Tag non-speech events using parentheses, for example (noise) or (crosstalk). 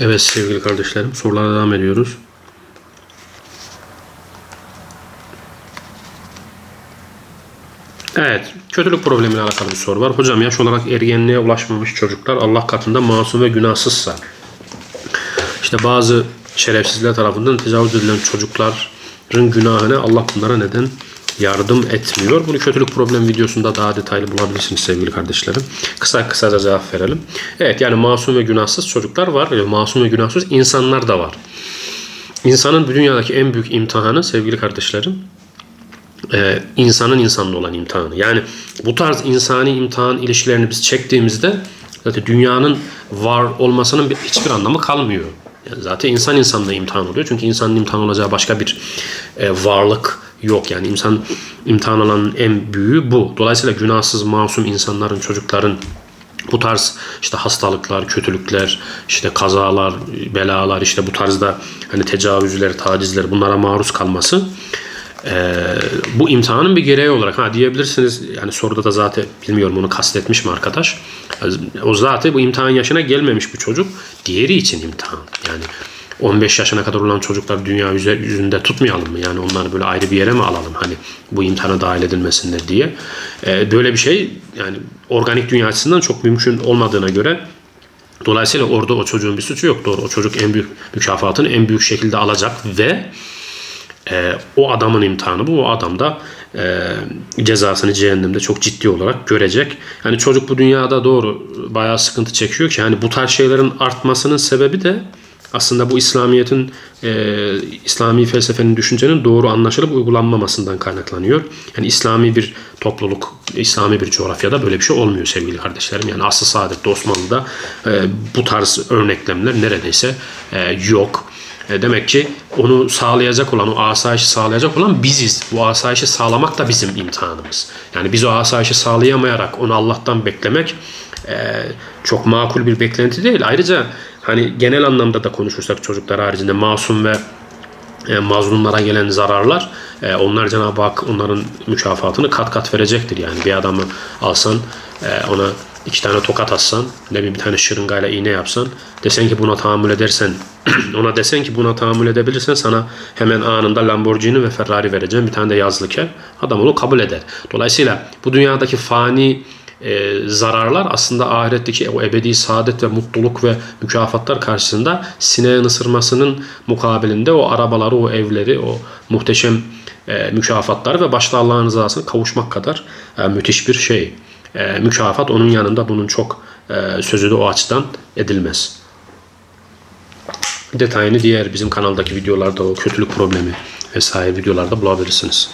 Evet sevgili kardeşlerim sorulara devam ediyoruz. Evet, kötülük problemiyle alakalı bir soru var. Hocam yaş olarak ergenliğe ulaşmamış çocuklar Allah katında masum ve günahsızsa işte bazı şerefsizler tarafından tecavüz edilen çocukların günahını Allah bunlara neden yardım etmiyor? Bunu kötülük problem videosunda daha detaylı bulabilirsiniz sevgili kardeşlerim. Kısa kısaca cevap verelim. Evet yani masum ve günahsız çocuklar var. ve Masum ve günahsız insanlar da var. İnsanın bu dünyadaki en büyük imtihanı sevgili kardeşlerim e, insanın insanla olan imtihanı. Yani bu tarz insani imtihan ilişkilerini biz çektiğimizde zaten dünyanın var olmasının bir, hiçbir anlamı kalmıyor. Yani zaten insan insanla imtihan oluyor. Çünkü insanın imtihan olacağı başka bir e, varlık yok. Yani insan imtihan alanın en büyüğü bu. Dolayısıyla günahsız, masum insanların, çocukların bu tarz işte hastalıklar, kötülükler, işte kazalar, belalar, işte bu tarzda hani tecavüzler, tacizler bunlara maruz kalması ee, bu imtihanın bir gereği olarak ha diyebilirsiniz yani soruda da zaten bilmiyorum onu kastetmiş mi arkadaş o zaten bu imtihan yaşına gelmemiş bir çocuk diğeri için imtihan yani 15 yaşına kadar olan çocuklar dünya yüzünde tutmayalım mı? Yani onları böyle ayrı bir yere mi alalım? Hani bu imtihana dahil edilmesinler diye. Ee, böyle bir şey yani organik dünya açısından çok mümkün olmadığına göre Dolayısıyla orada o çocuğun bir suçu yok. Doğru o çocuk en büyük mükafatını en büyük şekilde alacak ve e, o adamın imtihanı bu. O adam da e, cezasını cehennemde çok ciddi olarak görecek. Yani çocuk bu dünyada doğru bayağı sıkıntı çekiyor ki yani bu tarz şeylerin artmasının sebebi de aslında bu İslamiyet'in e, İslami felsefenin düşüncenin doğru anlaşılıp uygulanmamasından kaynaklanıyor. Yani İslami bir topluluk, İslami bir coğrafyada böyle bir şey olmuyor sevgili kardeşlerim. Yani asıl saadette Osmanlı'da e, bu tarz örneklemler neredeyse e, yok. E, demek ki onu sağlayacak olan, o asayişi sağlayacak olan biziz. Bu asayişi sağlamak da bizim imtihanımız. Yani biz o asayişi sağlayamayarak onu Allah'tan beklemek e, çok makul bir beklenti değil. Ayrıca hani genel anlamda da konuşursak çocuklar haricinde masum ve e, mazlumlara gelen zararlar e, onlar Cenab-ı Hak onların mükafatını kat kat verecektir. Yani bir adamı alsan e, ona iki tane tokat atsan ne bir tane şırıngayla iğne yapsan desen ki buna tahammül edersen (clears throat) ona desen ki buna tahammül edebilirsen sana hemen anında Lamborghini ve Ferrari vereceğim bir tane de yazlık ev adam onu kabul eder. Dolayısıyla bu dünyadaki fani e, zararlar aslında ahiretteki o ebedi saadet ve mutluluk ve mükafatlar karşısında sineğin ısırmasının mukabilinde o arabaları, o evleri, o muhteşem e, mükafatları ve başta Allah'ın rızasına kavuşmak kadar e, müthiş bir şey. E, mükafat onun yanında bunun çok e, sözü de o açıdan edilmez. Detayını diğer bizim kanaldaki videolarda o kötülük problemi vesaire videolarda bulabilirsiniz.